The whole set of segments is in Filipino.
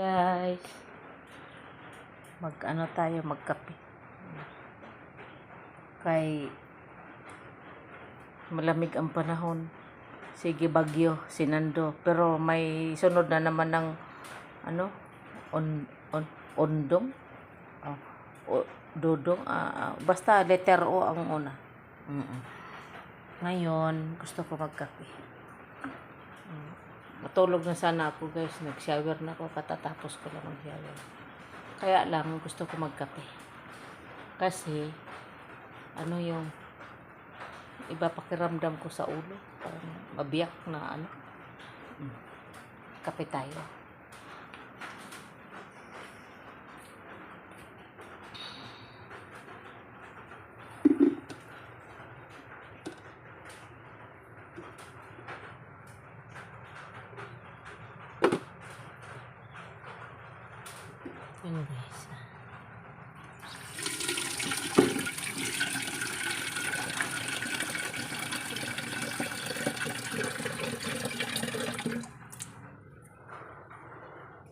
Guys, mag ano tayo magkape. Kay malamig ang panahon. Sige bagyo, sinando. Pero may sunod na naman ng ano, on, on, ondong. Oh, o, dodong. ah, ah, basta letter O ang una. Mm-mm. Ngayon, gusto ko magkape. Matulog na sana ako guys. Nag-shower na ako. Katatapos ko lang mag-shower. Kaya lang gusto ko magkape. Kasi, ano yung iba pakiramdam ko sa ulo. Parang mabiyak na ano. Kape tayo. Yun guys.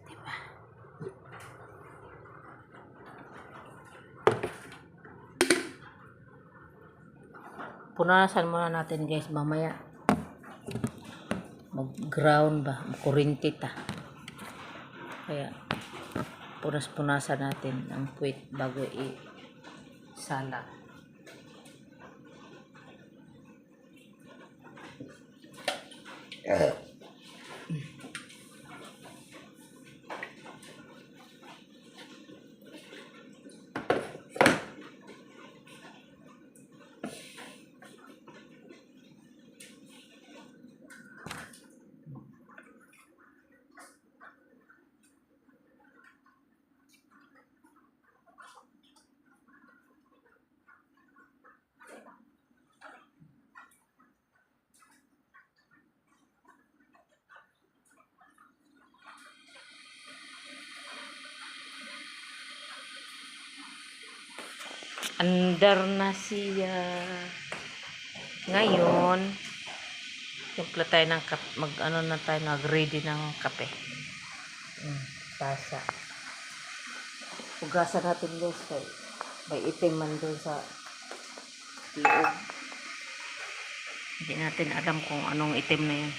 Diba? Punasan muna natin guys mamaya. Mag-ground ba? Kurinti ta. Kaya punas-punasan natin ang puwit bago i-sala. Andar na siya. Ngayon, timpla tayo ng kape. Mag ano na tayo, nag-ready ng kape. Mm, tasa. Hugasan natin guys. Kay may itim man doon sa loob. Hindi natin alam kung anong itim na yan.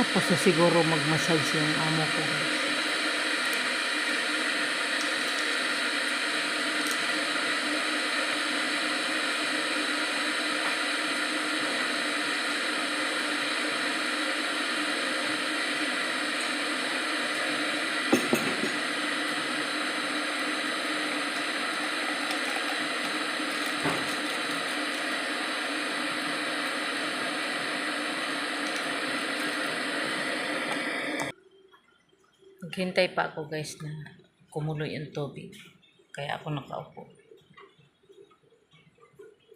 Tapos na siguro mag-massage yung amo ko. Naghintay pa ako guys na kumulo yung tubig. Kaya ako nakaupo.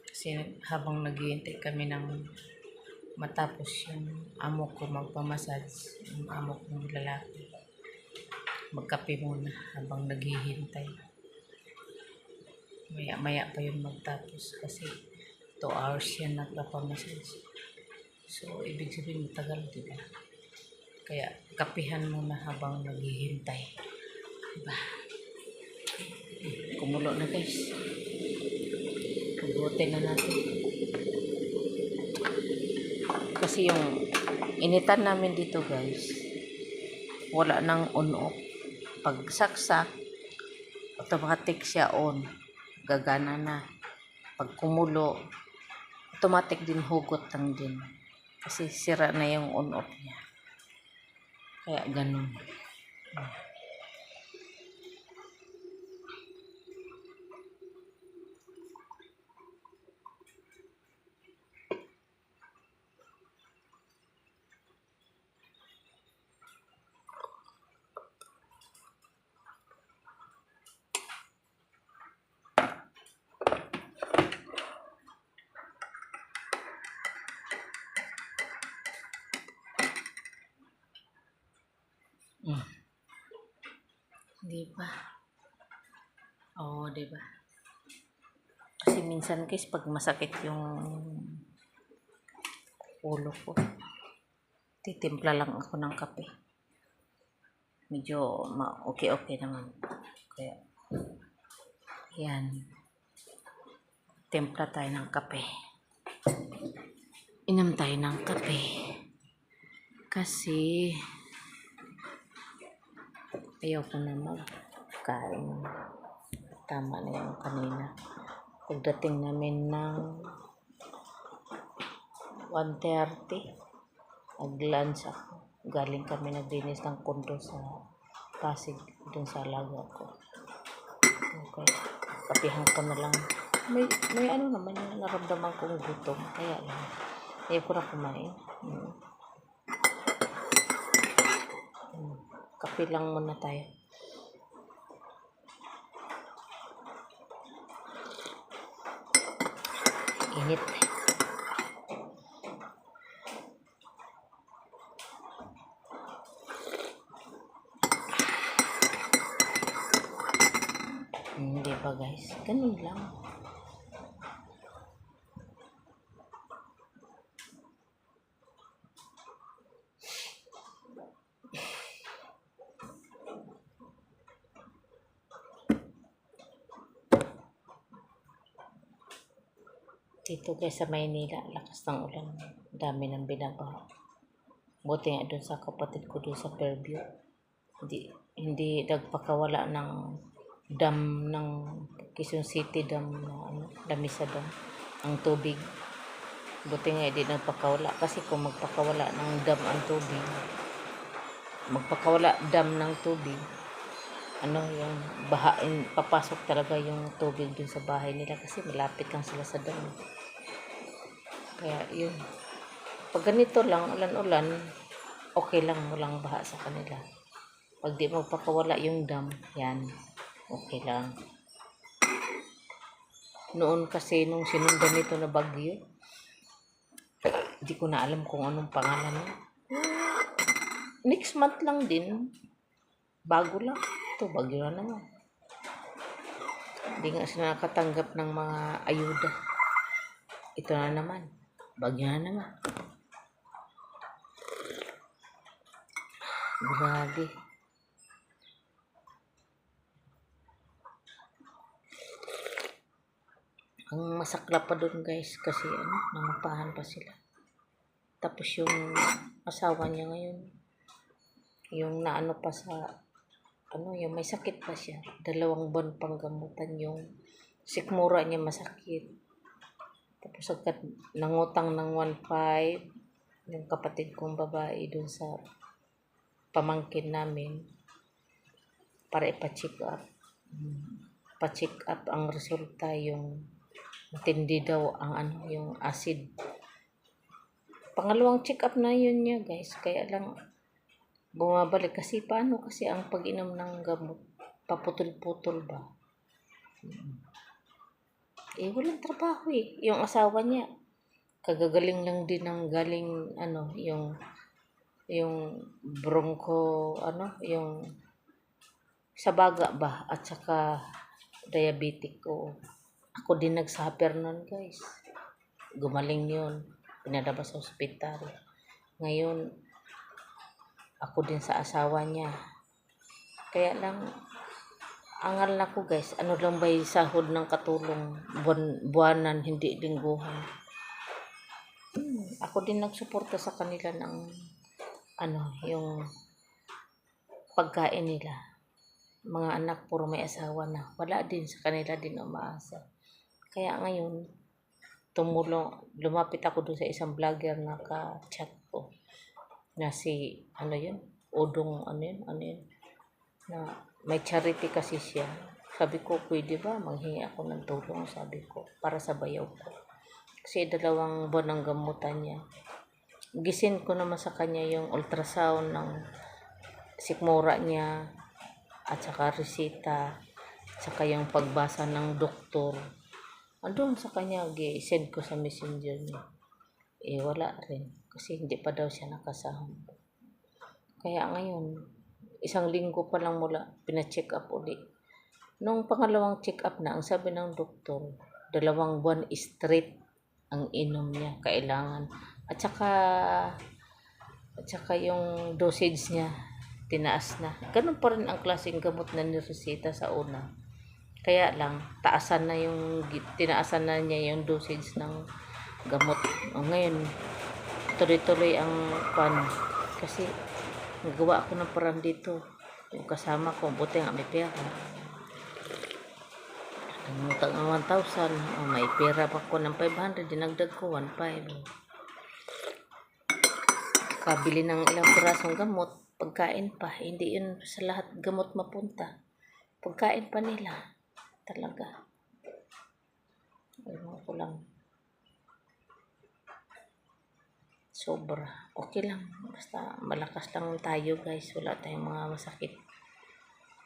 Kasi habang naghihintay kami ng matapos yung amo ko magpamassage, yung amo kong lalaki. Magkape muna habang naghihintay. Maya maya pa yun magtapos kasi 2 hours yan nagpapamassage. So, ibig sabihin matagal, di ba? Kaya kapihan muna habang naghihintay. Diba? Kumulo na guys. Pugutin na natin. Kasi yung initan namin dito guys. Wala nang on-off. Pag saksak, automatic siya on. Gagana na. Pag kumulo, automatic din hugot lang din. Kasi sira na yung on-off niya. Kaya ganun. Di ba? Oo, di ba? Kasi minsan guys, pag masakit yung ulo ko, titimpla lang ako ng kape. Medyo ma okay-okay naman. Kaya, yan. Timpla tayo ng kape. Inom tayo ng kape. Kasi, ayaw ko na magkain. Tama na yung kanina. Pagdating namin ng 1.30, nag-lunch ako. Galing kami naglinis ng kondo sa Pasig, dun sa alaga ko. Okay. Kapihan ko na lang. May, may ano naman yung naramdaman kong gutom. Kaya lang. Ayaw ko na kumain. Hmm. Hmm. Kape lang muna tayo. Init. Hindi ba guys? Ganun lang. Dito guys sa Maynila, lakas ng ulan. Dami ng binabaha. Buti nga doon sa kapatid ko doon sa Fairview. Hindi, hindi nagpakawala ng dam ng Quezon City dam na ano, Lamisa dam ang tubig. Buti nga hindi nagpakawala kasi kung magpakawala ng dam ang tubig, magpakawala dam ng tubig, ano yung bahain, papasok talaga yung tubig dun sa bahay nila kasi malapit lang sila sa dam. Kaya yun. Pag ganito lang, ulan-ulan, okay lang, walang baha sa kanila. Pag di magpakawala yung dam, yan, okay lang. Noon kasi nung sinundan nito na bagyo, hindi ko na alam kung anong pangalan. Next month lang din, bago lang. Ito, bagyo na naman. Hindi nga sila nakatanggap ng mga ayuda. Ito na naman. Bagyo na naman. Grabe. Ang masakla pa doon guys kasi ano, nangapahan pa sila. Tapos yung asawa niya ngayon, yung naano pa sa ano, yung may sakit pa siya. Dalawang buwan pang gamutan yung sikmura niya masakit. Agad nangutang ng 1.5 yung kapatid kong babae dun sa pamangkin namin para ipa-check up. Pa-check up ang resulta yung matindi daw ang ano, yung acid. Pangalawang check up na yun niya guys. Kaya lang bumabalik kasi paano kasi ang pag-inom ng gamot paputol-putol ba Mm. Eh walang trabaho eh. Yung asawa niya kagagaling lang din ng galing ano yung yung bronco ano yung sa baga ba at saka diabetic ko ako din nagsuffer nun guys. Gumaling yun. Pinadabas sa ospital. Ngayon ako din sa asawa niya. Kaya lang, angal na ko guys, ano lang ba yung sahod ng katulong buwan, buwanan, hindi lingguhan. Hmm, ako din nagsuporta sa kanila ng ano, yung pagkain nila. Mga anak puro may asawa na. Wala din sa kanila din umaasa. Kaya ngayon, tumulong, lumapit ako doon sa isang vlogger na ka-chat ko. Na si, ano yun? Udong, ano yun? Ano yun? Na may charity kasi siya. Sabi ko, pwede ba? Manghingi ako ng tulong, sabi ko, para sa bayaw ko. Kasi dalawang buwan ang gamutan niya. Gisin ko naman sa kanya yung ultrasound ng sikmura niya at saka resita saka yung pagbasa ng doktor andun sa kanya gi-send ko sa messenger niya eh wala rin kasi hindi pa daw siya nakasahod kaya ngayon isang linggo pa lang mula pina-check up uli nung pangalawang check up na ang sabi ng doktor dalawang buwan straight ang inom niya kailangan at saka at saka yung dosage niya tinaas na. Ganun pa rin ang klaseng gamot na niresita sa una. Kaya lang, taasan na yung, tinaasan na niya yung dosage ng gamot. O ngayon, tuloy-tuloy ang pan. Kasi, nagawa ako ng parang dito. Yung kasama ko, buti nga may pera. Ang utang ang 1,000, oh, may pera pa ko ng 500, dinagdag ko 1,500. Kabili ng ilang pirasong gamot, pagkain pa, hindi yun sa lahat gamot mapunta. Pagkain pa nila, talaga. Ewan ko lang. Sobra. Okay lang. Basta malakas lang tayo guys. Wala tayong mga masakit.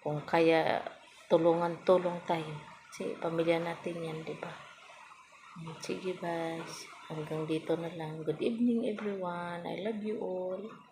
Kung kaya tulungan, tulong tayo. Kasi pamilya natin yan, di ba? Sige guys. Hanggang dito na lang. Good evening everyone. I love you all.